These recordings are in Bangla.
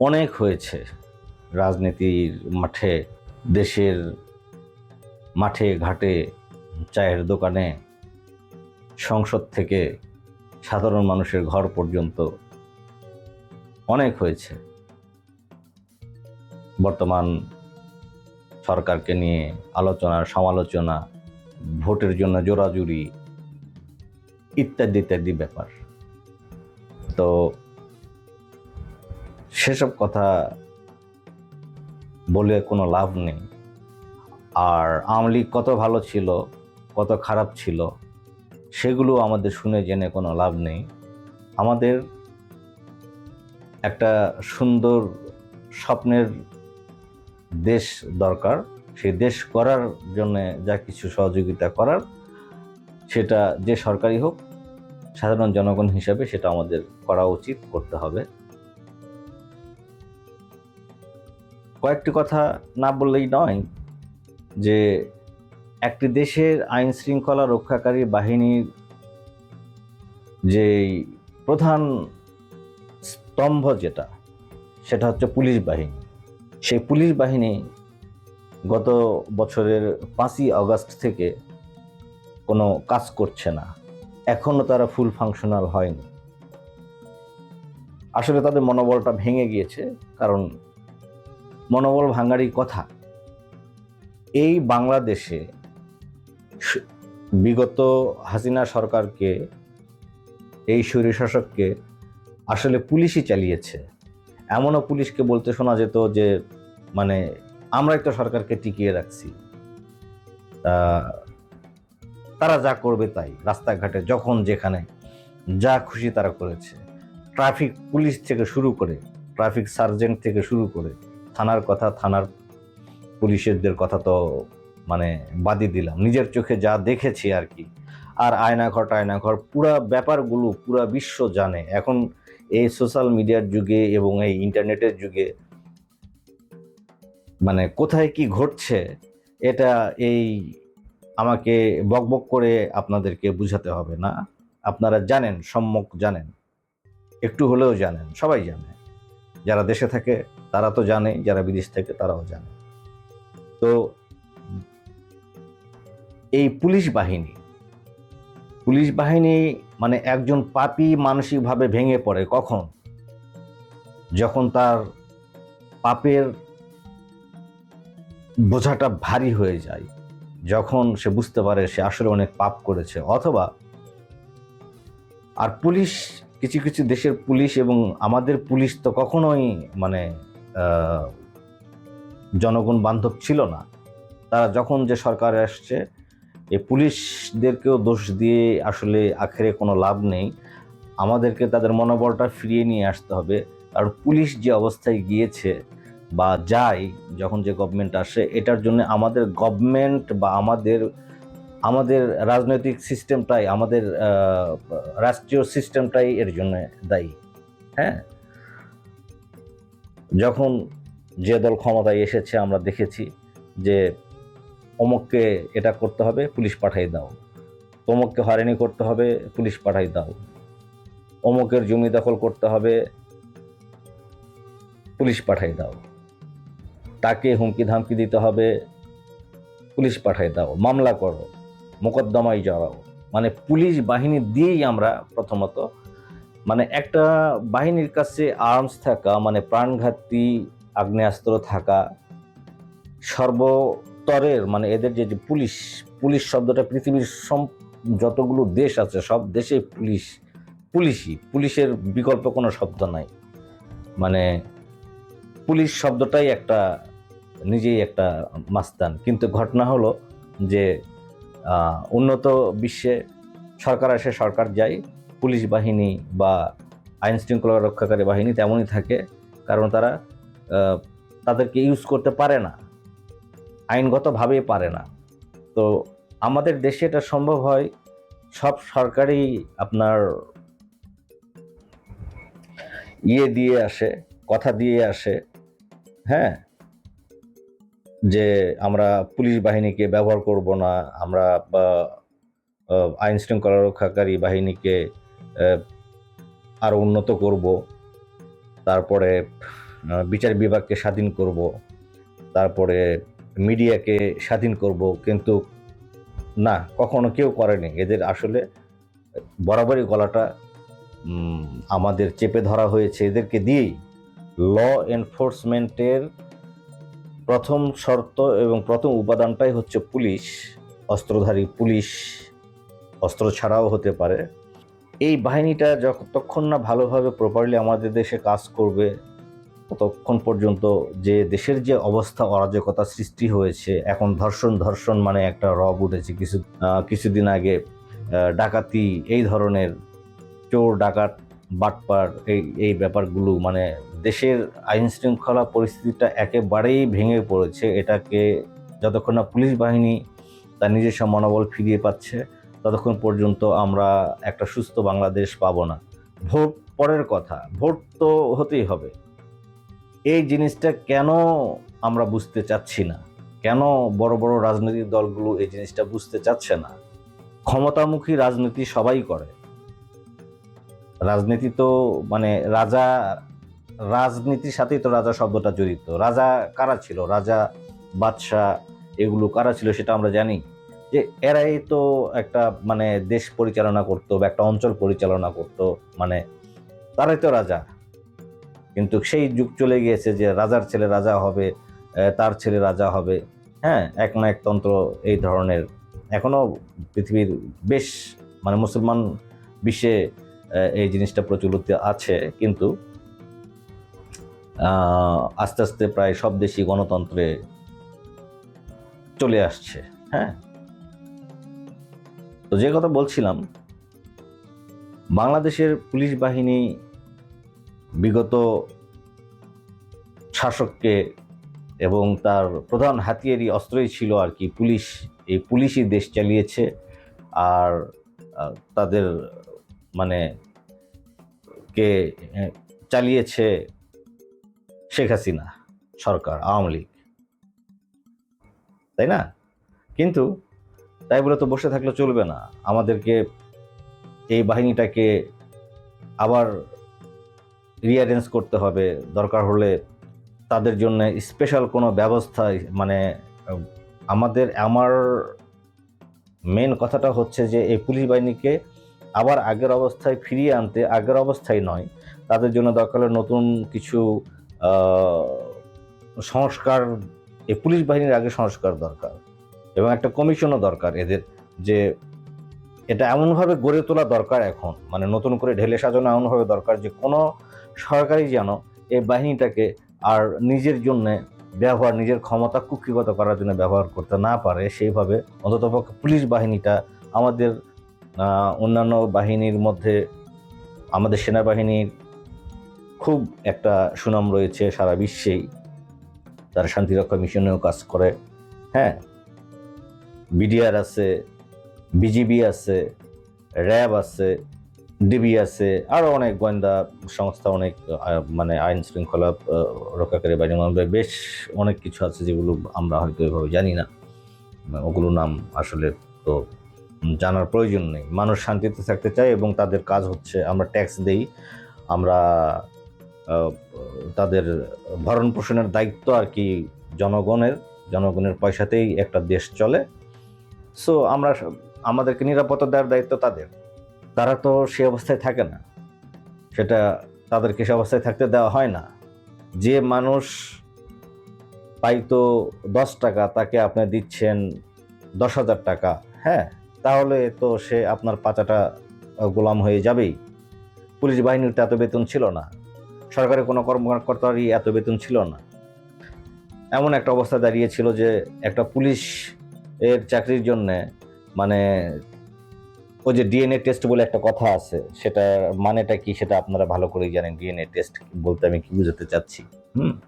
অনেক হয়েছে রাজনীতির মাঠে, দেশের মাঠে ঘাটে, চায়ের দোকানে, সংসদ থেকে সাধারণ মানুষের ঘর পর্যন্ত অনেক হয়েছে। বর্তমান সরকারকে নিয়ে আলোচনা, সমালোচনা, ভোটের জন্য জোরাজুরি, ইত্যাদি ইত্যাদি ব্যাপার। তো সেসব কথা বলে কোনো লাভ নেই। আর আওয়ামী লীগ কত ভালো ছিল, কত খারাপ ছিল, সেগুলো আমাদের শুনে জেনে কোনো লাভ নেই। আমাদের একটা সুন্দর স্বপ্নের দেশ দরকার। সেই দেশ করার জন্য যা কিছু সহযোগিতা করার, সেটা যে সরকারি হোক, সাধারণ জনগণ হিসাবে সেটা আমাদের করা উচিত, করতে হবে। কয়েকটি কথা না বললেই নয় যে একটি দেশের আইন শৃঙ্খলা রক্ষাকারী বাহিনীর যে প্রধান স্তম্ভ যেটা, সেটা হচ্ছে পুলিশ বাহিনী। সেই পুলিশ বাহিনী গত বছরের পাঁচই আগস্ট থেকে কোনো কাজ করছে না। এখনও তারা ফুল ফাংশনাল হয়নি। আসলে তাদের মনোবলটা ভেঙে গিয়েছে, কারণ মনোবল ভাঙারই কথা। এই বাংলাদেশে বিগত হাসিনা সরকারকে, এই শাসককে আসলে পুলিশই চালিয়েছে। এমনও পুলিশকে বলতে শোনা যেত যে মানে আমরা একটা সরকারকে টিকিয়ে রাখছি। তা তারা যা করবে তাই, রাস্তাঘাটে যখন যেখানে যা খুশি তারা করেছে। ট্রাফিক পুলিশ থেকে শুরু করে, ট্রাফিক সার্জেন্ট থেকে শুরু করে থানার কথা, থানার পুলিশেরদের কথা তো মানে বাদই দিলাম। নিজের চোখে যা দেখেছি আর কি। আর আয়নাঘর, টায়নাঘর পুরা ব্যাপারগুলো পুরা বিশ্ব জানে। এখন এই সোশ্যাল মিডিয়ার যুগে এবং এই ইন্টারনেটের যুগে মানে কোথায় কি ঘটছে, এটা এই আমাকে বকবক করে আপনাদেরকে বুঝাতে হবে না। আপনারা জানেন, সম্যক জানেন। একটু হলেও জানেন, সবাই জানে। যারা দেশে থাকে, তারা তো জানে, যারা বিদেশ থেকে, তারাও জানে। তো এই পুলিশ বাহিনী পুলিশ বাহিনী মানে একজন পাপী মানসিকভাবে ভেঙে পড়ে কখন? যখন তার পাপের বোঝাটা ভারী হয়ে যায়, যখন সে বুঝতে পারে সে আসলে অনেক পাপ করেছে, অথবা আর পুলিশ কিছু কিছু দেশের পুলিশ এবং আমাদের পুলিশ তো কখনোই মানে জনগণ বান্ধব ছিল না। তারা যখন যে সরকার আসছে এই পুলিশদেরকেও দোষ দিয়ে আসলে আখেরে কোনো লাভ নেই। আমাদেরকে তাদের মনোবলটা ফিরিয়ে নিয়ে আসতে হবে। আর পুলিশ যে অবস্থায় গিয়েছে বা যায়, যখন যে গভর্নমেন্ট আসে, এটার জন্য আমাদের গভর্নমেন্ট বা আমাদের আমাদের রাজনৈতিক সিস্টেমটাই আমাদের রাষ্ট্রীয় সিস্টেমটাই এর জন্য দায়ী হ্যাঁ? যখন যে দল ক্ষমতায় এসেছে, আমরা দেখেছি যে অমুককে এটা করতে হবে, পুলিশ পাঠাই দাও। তমুককে হয়রানি করতে হবে, পুলিশ পাঠাই দাও। অমুকের জমি দখল করতে হবে, পুলিশ পাঠাই দাও। তাকে হুমকি ধামকি দিতে হবে, পুলিশ পাঠাই দাও। মামলা করো। মোকদ্দমায় জড়াও। মানে পুলিশ বাহিনী দিয়েই আমরা প্রথমত মানে একটা বাহিনীর কাছে আর্মস থাকা মানে প্রাণঘাতী আগ্নেয়াস্ত্র থাকা, সর্বতরের মানে এদের যে পুলিশ পুলিশ শব্দটা পৃথিবীর সম, যতগুলো দেশ আছে, সব দেশে পুলিশ, পুলিশই, পুলিশের বিকল্প কোনো শব্দ নাই। মানে পুলিশ শব্দটাই একটা, নিজেই একটা মাস্তান। কিন্তু ঘটনা হলো যে উন্নত বিশ্বে সরকার আসে, সরকার যায়, পুলিশ বাহিনী বা আইন শৃঙ্খলা রক্ষাকারী বাহিনী তেমনই থাকে, কারণ তারা তাদেরকে ইউজ করতে পারে না, আইনগতভাবে পারে না। তো আমাদের দেশে এটা সম্ভব হয়, সব সরকারি আপনার ইয়ে দিয়ে আসে, কথা দিয়ে আসে হ্যাঁ? যে আমরা পুলিশ বাহিনীকে ব্যবহার করব না, আমরা আইন শৃঙ্খলা রক্ষাকারী বাহিনীকে আরও উন্নত করব, তারপরে বিচার বিভাগকে স্বাধীন করব, তারপরে মিডিয়াকে স্বাধীন করব, কিন্তু না, কখনো কেউ করেনি। এদের আসলে বরাবরই গলাটা আমাদের চেপে ধরা হয়েছে। এদেরকে দিয়েই ল এনফোর্সমেন্টের প্রথম শর্ত এবং প্রথম উপাদানটাই হচ্ছে পুলিশ, অস্ত্রধারী পুলিশ, অস্ত্র ছাড়াও হতে পারে। এই বাহিনীটা যতক্ষণ না ভালোভাবে প্রপারলি আমাদের দেশে কাজ করবে, ততক্ষণ পর্যন্ত যে দেশের যে অবস্থা, অরাজকতা সৃষ্টি হয়েছে, এখন ধর্ষণ ধর্ষণ মানে একটা রব উঠেছে। কিছু কিছুদিন আগে ডাকাতি, এই ধরনের চোর, ডাকাত বাটপার, এই এই ব্যাপারগুলো মানে দেশের আইন শৃঙ্খলা পরিস্থিতিটা একেবারেই ভেঙে পড়েছে। এটাকে যতক্ষণ না পুলিশ বাহিনী তার নিজস্ব মনোবল ফিরিয়ে পাচ্ছে, ততক্ষণ পর্যন্ত আমরা একটা সুস্থ বাংলাদেশ পাবো না। ভোট পরের কথা, ভোট তো হতেই হবে। এই জিনিসটা কেন আমরা বুঝতে চাচ্ছি না? কেন বড় বড় রাজনৈতিক দলগুলো এই জিনিসটা বুঝতে চাচ্ছে না? ক্ষমতামুখী রাজনীতি সবাই করে। রাজনীতি তো মানে রাজা, রাজনীতির সাথেই তো রাজা শব্দটা জড়িত। রাজা কারা ছিল? রাজা, বাদশাহ এগুলো কারা ছিল সেটা আমরা জানি। যে এরাই তো একটা মানে দেশ পরিচালনা করতো বা একটা অঞ্চল পরিচালনা করতো মানে তারাই তো রাজা। কিন্তু সেই যুগ চলে গিয়েছে যে রাজার ছেলে রাজা হবে তার ছেলে রাজা হবে। হ্যাঁ এক না এক তন্ত্র এই ধরনের। এখনও পৃথিবীর বেশ মানে মুসলমান বিশ্বে এই জিনিসটা প্রচলিত আছে, কিন্তু আস্তে আস্তে প্রায় সব দেশই গণতন্ত্রে চলে আসছে হ্যাঁ? তো যে কথা বলছিলাম, বাংলাদেশের পুলিশ বাহিনী বিগত শাসককে এবং তার প্রধান হাতিয়ারই অস্ত্রই ছিল আর কি পুলিশ, এই পুলিশই দেশ চালিয়েছে, আর তাদের মানে কে চালিয়েছে শেখ হাসিনা সরকার, আওয়ামী লীগ। তাই না? কিন্তু তাই বলে তো বসে থাকলে চলবে না। আমাদেরকে এই বাহিনীটাকে আবার রিঅ্যারেঞ্জ করতে হবে। দরকার হলে তাদের জন্য স্পেশাল কোনো ব্যবস্থা মানে আমাদের, আমার মেন কথাটা হচ্ছে যে এই পুলিশ বাহিনীকে আবার আগের অবস্থায় ফিরিয়ে আনতে, আগের অবস্থায় নয়। তাদের জন্য দরকার হলে নতুন কিছু সংস্কার এই পুলিশ বাহিনীর আগে সংস্কার দরকার এবং একটা কমিশনও দরকার এদের যে এটা এমনভাবে গড়ে তোলা দরকার এখন মানে নতুন করে ঢেলে সাজানো এমনভাবে দরকার যে কোনো সরকারই যেন এই বাহিনীটাকে আর নিজের জন্যে ব্যবহার, নিজের ক্ষমতা কুক্ষিগত করার জন্য ব্যবহার করতে না পারে। সেইভাবে অন্ততপক্ষে পুলিশ বাহিনীটা আমাদের অন্যান্য বাহিনীর মধ্যে আমাদের সেনাবাহিনীর খুব একটা সুনাম রয়েছে সারা বিশ্বেই তারা শান্তিরক্ষা মিশনেও কাজ করে। হ্যাঁ বিডিআর আছে, বিজিবি আছে, র্যাব আছে, ডিবি আছে আরও অনেক গোয়েন্দা সংস্থা, অনেক মানে আইন শৃঙ্খলা রক্ষাকারী বাহিনী মধ্যে বেশ অনেক কিছু আছে যেগুলো আমরা হয়তো এভাবে জানি না। ওগুলো নাম আসলে তো জানার প্রয়োজন নেই। মানুষ শান্তিতে থাকতে চায় এবং তাদের কাজ হচ্ছে আমরা ট্যাক্স দেই, আমরা তাদের ভরণ পোষণের দায়িত্ব আর কি জনগণের জনগণের পয়সাতেই একটা দেশ চলে। সো আমরা আমাদেরকে নিরাপত্তা দেওয়ার দায়িত্ব তাদের। তারা তো সে অবস্থায় থাকে না। সেটা তাদেরকে সে অবস্থায় থাকতে দেওয়া হয় না। যে মানুষ পাইতো দশ টাকা, তাকে আপনি দিচ্ছেন দশ হাজার টাকা হ্যাঁ? তাহলে তো সে আপনার পাচাটা গোলাম হয়ে যাবেই। পুলিশ বাহিনীর তো এত বেতন ছিল না। সরকারের কোনো কর্মকর্তারই এত বেতন ছিল না। এমন একটা অবস্থা দাঁড়িয়েছিল যে একটা পুলিশ এর চাকরির জন্যে মানে ওই যে ডিএনএ টেস্ট বলে একটা কথা আছে, সেটা মানেটা কি সেটা আপনারা ভালো করেই জানেন, ডিএনএ টেস্ট বলতে আমি কি বুঝাতে চাচ্ছি। হুম?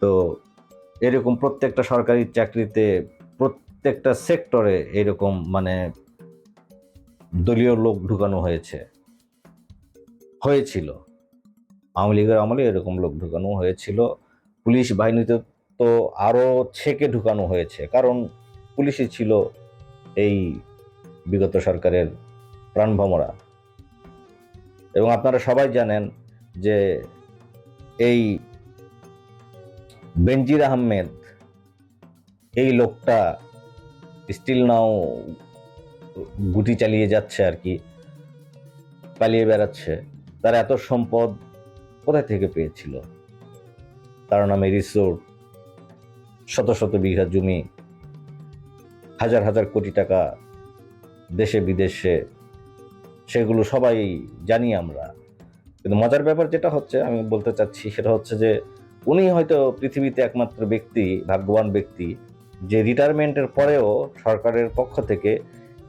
তো এরকম প্রত্যেকটা সরকারি চাকরিতে প্রত্যেকটা সেক্টরে এরকম মানে দলীয় লোক ঢুকানো হয়েছে। হয়েছিল। আওয়ামী লীগের আমলে এরকম লোক ঢুকানো হয়েছিল। পুলিশ বাহিনীতে তো আরও ছেকে ঢুকানো হয়েছে। কারণ পুলিশই ছিল এই বিগত সরকারের প্রাণভমরা এবং আপনারা সবাই জানেন যে এই বেনজির আহমেদ, এই লোকটা স্টিল নাও গুটি চালিয়ে যাচ্ছে আর কি, পালিয়ে বেড়াচ্ছে। তার এত সম্পদ কোথায় থেকে পেয়েছিল? তার নামে রিসোর্ট শত শত বিঘা জমি, হাজার হাজার কোটি টাকা দেশে বিদেশে, সেগুলো সবাই জানি আমরা। কিন্তু মজার ব্যাপার যেটা হচ্ছে, আমি বলতে চাচ্ছি সেটা হচ্ছে যে উনি হয়তো পৃথিবীতে একমাত্র ব্যক্তি, ভাগ্যবান ব্যক্তি যে রিটায়ারমেন্টের পরেও সরকারের পক্ষ থেকে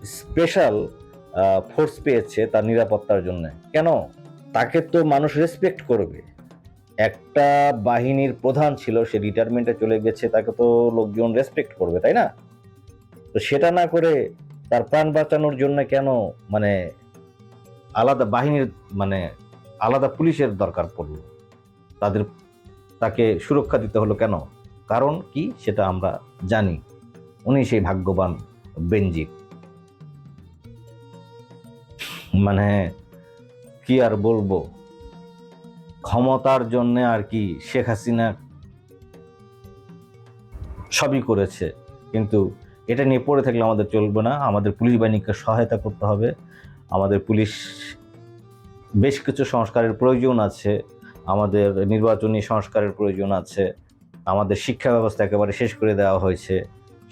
স্পেশাল ফোর্স পেয়েছে তার নিরাপত্তার জন্য। কেন? তাকে তো মানুষ রেসপেক্ট করবে। একটা বাহিনীর প্রধান ছিল, সে রিটায়ারমেন্টে চলে গেছে, তাকে তো লোকজন রেসপেক্ট করবে, তাই না? তো সেটা না করে তার প্রাণ বাঁচানোর জন্য কেন মানে আলাদা বাহিনীর মানে আলাদা পুলিশের দরকার পড়ল? তাদের, তাকে সুরক্ষা দিতে হলো কেন? কারণ কি সেটা আমরা জানি। উনি সেই ভাগ্যবান বেঞ্জিক মানে কি আর বলব? ক্ষমতার জন্য আর কি শেখ হাসিনা সবই করেছে। কিন্তু এটা নিয়ে পড়ে থাকলে আমাদের চলবে না। আমাদের পুলিশ বাহিনীকে সহায়তা করতে হবে। আমাদের পুলিশ বেশ কিছু সংস্কারের প্রয়োজন আছে। আমাদের নির্বাচনী সংস্কারের প্রয়োজন আছে। আমাদের শিক্ষা ব্যবস্থা একেবারে শেষ করে দেওয়া হয়েছে,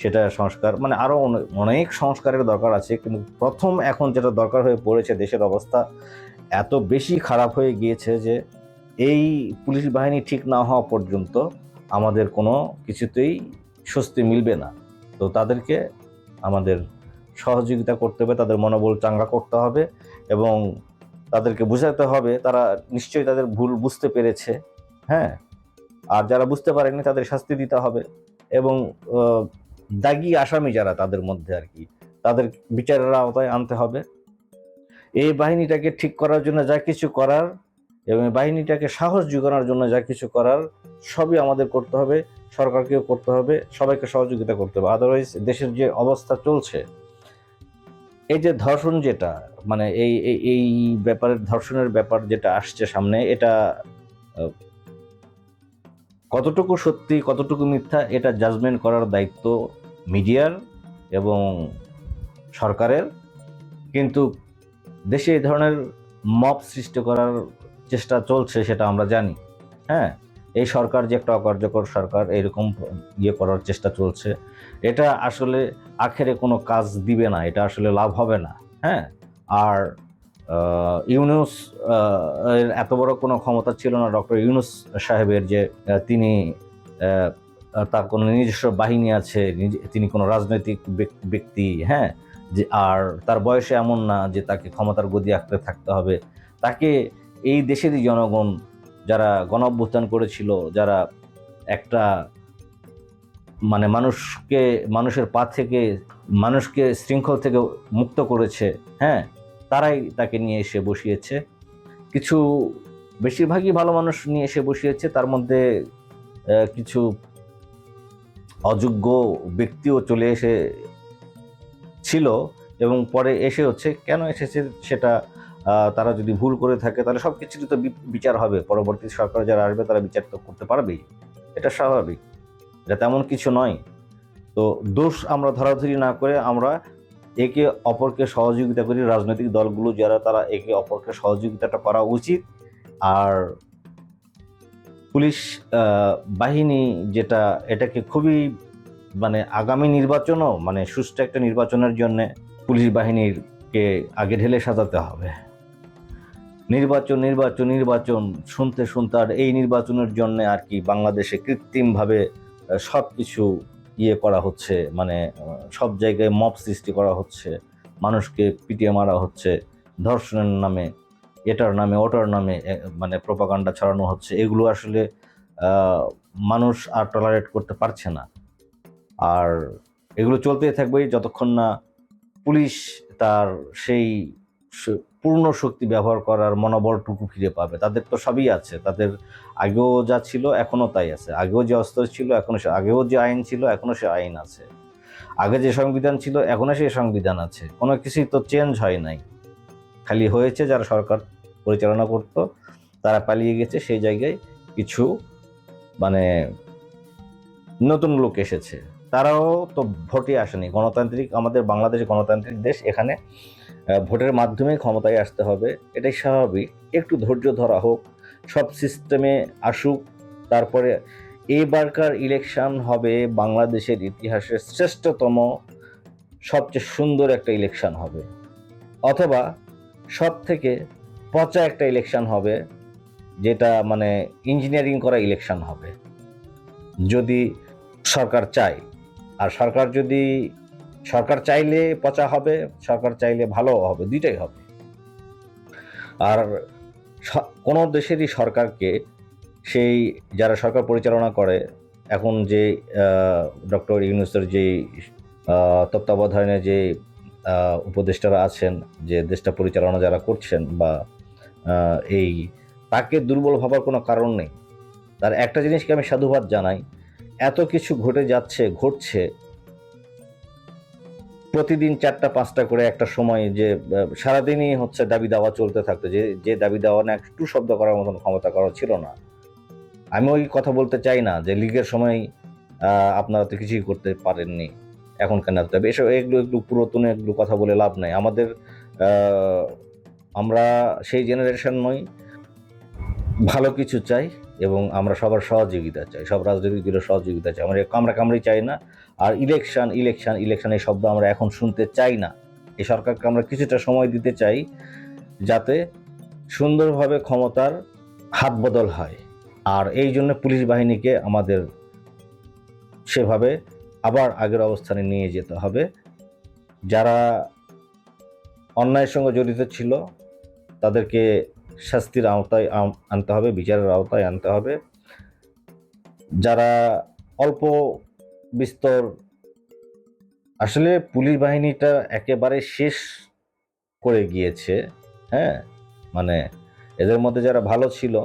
সেটা সংস্কার মানে আরও অনেক সংস্কারের দরকার আছে, কিন্তু প্রথম এখন যেটা দরকার হয়ে পড়েছে দেশের অবস্থা এত বেশি খারাপ হয়ে গিয়েছে যে এই পুলিশ বাহিনী ঠিক না হওয়া পর্যন্ত আমাদের কোনো কিছুতেই স্বস্তি মিলবে না। তো তাদেরকে আমাদের সহযোগিতা করতে হবে, তাদের মনোবল চাঙ্গা করতে হবে এবং তাদেরকে বোঝাতে হবে, তারা নিশ্চয়ই তাদের ভুল বুঝতে পেরেছে হ্যাঁ? আর যারা বুঝতে পারেনি তাদের শাস্তি দিতে হবে। এবং দাগি আসামি যারা, তাদের মধ্যে আর কি, তাদের বিচারের আওতায় আনতে হবে। এই বাহিনীটাকে ঠিক করার জন্য যা কিছু করার এবং বাহিনীটাকে সাহস যোগানোর জন্য যা কিছু করার, সবই আমাদের করতে হবে, সরকারকেও করতে হবে, সবাইকে সহযোগিতা করতে হবে। আদারওয়াইজ দেশের যে অবস্থা চলছে, এই যে ধর্ষণ যেটা মানে এই, এই- ব্যাপারের, ধর্ষণের ব্যাপার যেটা আসছে সামনে, এটা কতটুকু সত্যি, কতটুকু মিথ্যা, এটা জাজমেন্ট করার দায়িত্ব মিডিয়ার এবং সরকারের। কিন্তু দেশে এই ধরনের মপ সৃষ্টি করার চেষ্টা চলছে সেটা আমরা জানি। হ্যাঁ এই সরকার যে একটা অকার্যকর সরকার এরকম ইয়ে করার চেষ্টা চলছে। এটা আসলে আখেরে কোনো কাজ দিবে না, এটা আসলে লাভ হবে না। হ্যাঁ আর ইউনুস এত বড় কোনো ক্ষমতা ছিল না, ডক্টর ইউনুস সাহেবের যে তিনি তার কোনো নিজস্ব বাহিনী আছে তিনি কোনো রাজনৈতিক ব্যক- ব্যক্তি হ্যাঁ? যে, আর তার বয়সে এমন না যে, তাকে ক্ষমতার গদি আঁকতে থাকতে হবে। তাকে এই দেশেরই জনগণ যারা গণ করেছিল, যারা একটা মানে মানুষকে, মানুষের পা থেকে, মানুষকে শৃঙ্খল থেকে মুক্ত করেছে হ্যাঁ? তারাই তাকে নিয়ে এসে বসিয়েছে। কিছু বেশিরভাগই ভালো মানুষ নিয়ে এসে বসিয়েছে, তার মধ্যে কিছু অযোগ্য ব্যক্তিও চলে এসে ছিল এবং পরে এসে হচ্ছে, কেন এসেছে সেটা তারা যদি ভুল করে থাকে, তাহলে সব কিছুরই তো বিচার হবে। পরবর্তী সরকার যারা আসবে, তারা বিচার তো করতে পারবেই। এটা স্বাভাবিক। এটা তেমন কিছু নয়। তো দোষ আমরা ধরাধরি না করে আমরা একে অপরকে সহযোগিতা করি রাজনৈতিক দলগুলো যারা, তারা একে অপরকে সহযোগিতাটা করা উচিত। আর পুলিশ বাহিনী যেটা, এটাকে খুবই মানে আগামী নির্বাচনও মানে সুষ্ঠু একটা নির্বাচনের জন্য পুলিশ বাহিনীরকে আগে ঢেলে সাজাতে হবে। নির্বাচন নির্বাচন নির্বাচন, শুনতে শুনতে আর এই নির্বাচনের জন্য আর কি বাংলাদেশে কৃত্রিমভাবে সব কিছু ইয়ে করা হচ্ছে মানে সব জায়গায় মব সৃষ্টি করা হচ্ছে, মানুষকে পিটিয়ে মারা হচ্ছে, ধর্ষণের নামে, এটার নামে, ওটার নামে মানে প্রপাগান্ডা ছড়ানো হচ্ছে, এগুলো আসলে মানুষ আর টলারেট করতে পারছে না। আর এগুলো চলতেই থাকবে যতক্ষণ না পুলিশ তার সেই পূর্ণ শক্তি ব্যবহার করার মনোবলটুকু ফিরে পাবে। তাদের তো সবই আছে। তাদের আগেও যা ছিল এখনও তাই আছে। আগেও যে অস্ত্র ছিল, এখনও সে আগেও যে আইন ছিল, এখনও সে আইন আছে। আগে যে সংবিধান ছিল, এখনও সেই সংবিধান আছে। কোনো কিছুই তো চেঞ্জ হয় নাই। খালি হয়েছে যারা সরকার পরিচালনা করতো, তারা পালিয়ে গেছে সেই জায়গায় কিছু মানে নতুন লোক এসেছে। তারাও তো ভোটে আসেনি। গণতান্ত্রিক, আমাদের বাংলাদেশ গণতান্ত্রিক দেশ এখানে ভোটের মাধ্যমে ক্ষমতায় আসতে হবে, এটাই স্বাভাবিক। একটু ধৈর্য ধরা হোক, সব সিস্টেমে আসুক, তারপরে এবারকার ইলেকশন হবে বাংলাদেশের ইতিহাসের শ্রেষ্ঠতম, সবচেয়ে সুন্দর একটা ইলেকশন হবে। অথবা সব থেকে পচা একটা ইলেকশন হবে, যেটা মানে ইঞ্জিনিয়ারিং করা ইলেকশন হবে। যদি সরকার চায়, আর সরকার যদি সরকার চাইলে পচা হবে, সরকার চাইলে ভালো হবে, দুইটাই হবে। আর কোনো দেশেরই সরকারকে সেই যারা সরকার পরিচালনা করে, এখন যে ডক্টর ইউনুসের যে তত্ত্বাবধানে যে উপদেষ্টারা আছেন, যে দেশটা পরিচালনা যারা করছেন বা এই, তাকে দুর্বল ভাবার কোনো কারণ নেই। তার একটা জিনিসকে আমি সাধুবাদ জানাই, এত কিছু ঘটে যাচ্ছে, ঘটছে প্রতিদিন চারটা, পাঁচটা করে একটা সময় যে সারাদিনই হচ্ছে দাবি দাওয়া চলতে থাকতো, যে যে দাবি দাওয়া না একটু শব্দ করার মতন ক্ষমতা করা ছিল না। আমি ওই কথা বলতে চাই না যে, লিগের সময় আপনারা তো কিছুই করতে পারেননি এখনকার কেন? এত দাবি এসব এগুলো একটু পুরাতন এগুলো কথা বলে লাভ নাই। আমাদের আমরা সেই জেনারেশন নই। ভালো কিছু চাই। এবং আমরা সবার সহযোগিতা চাই, সব রাজনৈতিক দলের সহযোগিতা চাই। আমরা কামড়া কামড়ি চাই না। আর ইলেকশন ইলেকশন ইলেকশন এই শব্দ আমরা এখন শুনতে চাই না। এই সরকারকে আমরা কিছুটা সময় দিতে চাই যাতে সুন্দরভাবে ক্ষমতার হাত বদল হয়। আর এই জন্য পুলিশ বাহিনীকে আমাদের সেভাবে আবার আগের অবস্থানে নিয়ে যেতে হবে। যারা অন্যায়ের সঙ্গে জড়িত ছিল, তাদেরকে শাস্তির আওতায় আনতে হবে, বিচারের আওতায় আনতে হবে। যারা অল্প বিস্তর, আসলে পুলিশ বাহিনীটা একেবারে শেষ করে গিয়েছে হ্যাঁ? মানে এদের মধ্যে যারা ভালো ছিল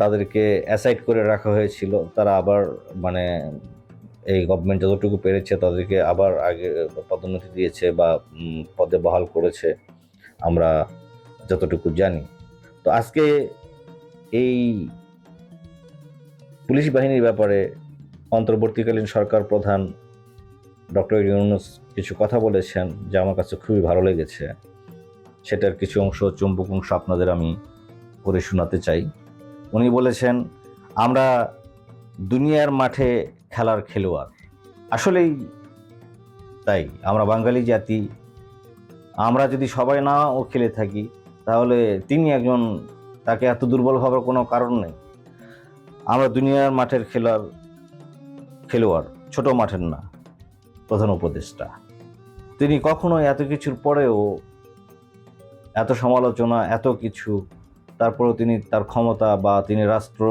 তাদেরকে অ্যাসাইড করে রাখা হয়েছিল, তারা আবার মানে এই গভর্নমেন্ট যতটুকু পেরেছে তাদেরকে আবার আগে পদোন্নতি দিয়েছে বা পদে বহাল করেছে। আমরা যতটুকু জানি। তো আজকে এই পুলিশ বাহিনীর ব্যাপারে অন্তর্বর্তীকালীন সরকার প্রধান ডক্টর ইউনুস কিছু কথা বলেছেন যা আমার কাছে খুবই ভালো লেগেছে। সেটার কিছু অংশ চুম্বক অংশ আপনাদের আমি পড়ে শোনাতে চাই। উনি বলেছেন, আমরা দুনিয়ার মাঠে খেলার খেলোয়াড়। আসলেই তাই, আমরা বাঙালি জাতি। আমরা যদি সবাই না ও খেলে থাকি তাহলে তিনি একজন, তাকে এত দুর্বল ভাবার কোনো কারণ নেই। আমরা দুনিয়ার মাঠের খেলার খেলোয়াড়, ছোট মাঠের না, প্রধান উপদেষ্টা। তিনি কখনো এত কিছুর পরেও এত সমালোচনা, এত কিছু, তারপরেও তিনি তার ক্ষমতা বা তিনি রাষ্ট্র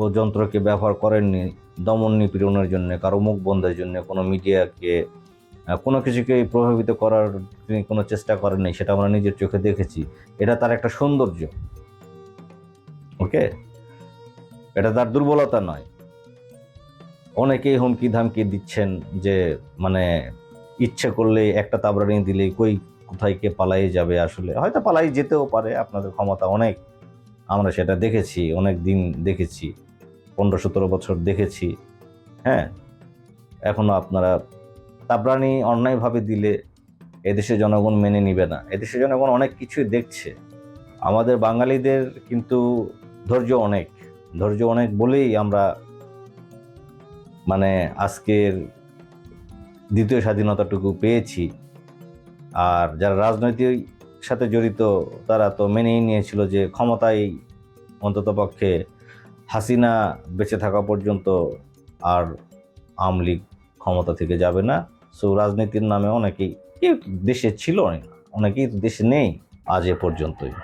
ও যন্ত্রকে ব্যবহার করেননি, দমন নিপীড়নের জন্য, কারও মুখ বন্ধের জন্য কোনো মিডিয়াকে কোনো কিছুকে প্রভাবিত করার তিনি কোনো চেষ্টা করেননি সেটা আমরা নিজের চোখে দেখেছি। এটা তার একটা সৌন্দর্য। ওকে? এটা তার দুর্বলতা নয়। অনেকেই হুমকি ধামকি দিচ্ছেন যে মানে ইচ্ছে করলে একটা তাবরানি দিলে কই, কোথায় কে পালাই যাবে আসলে? হয়তো পালাই যেতেও পারে, আপনাদের ক্ষমতা অনেক। আমরা সেটা দেখেছি, অনেক দিন দেখেছি পনেরো সতেরো বছর দেখেছি। হ্যাঁ? এখনও আপনারা তাবরানি অন্যায়ভাবে দিলে এদেশে জনগণ মেনে নিবে না। এদেশে জনগণ অনেক কিছুই দেখছে। আমাদের বাঙালিদের কিন্তু ধৈর্য অনেক। ধৈর্য অনেক বলেই আমরা মানে আজকের দ্বিতীয় স্বাধীনতাটুকু পেয়েছি। আর যারা রাজনৈতিক সাথে জড়িত, তারা তো মেনেই নিয়েছিল যে ক্ষমতায় অন্তত পক্ষে হাসিনা বেঁচে থাকা পর্যন্ত আর আওয়ামী লীগ ক্ষমতা থেকে যাবে না। সো রাজনীতির নামে অনেকেই দেশে ছিল না অনেকেই দেশে নেই আজ এ পর্যন্তই।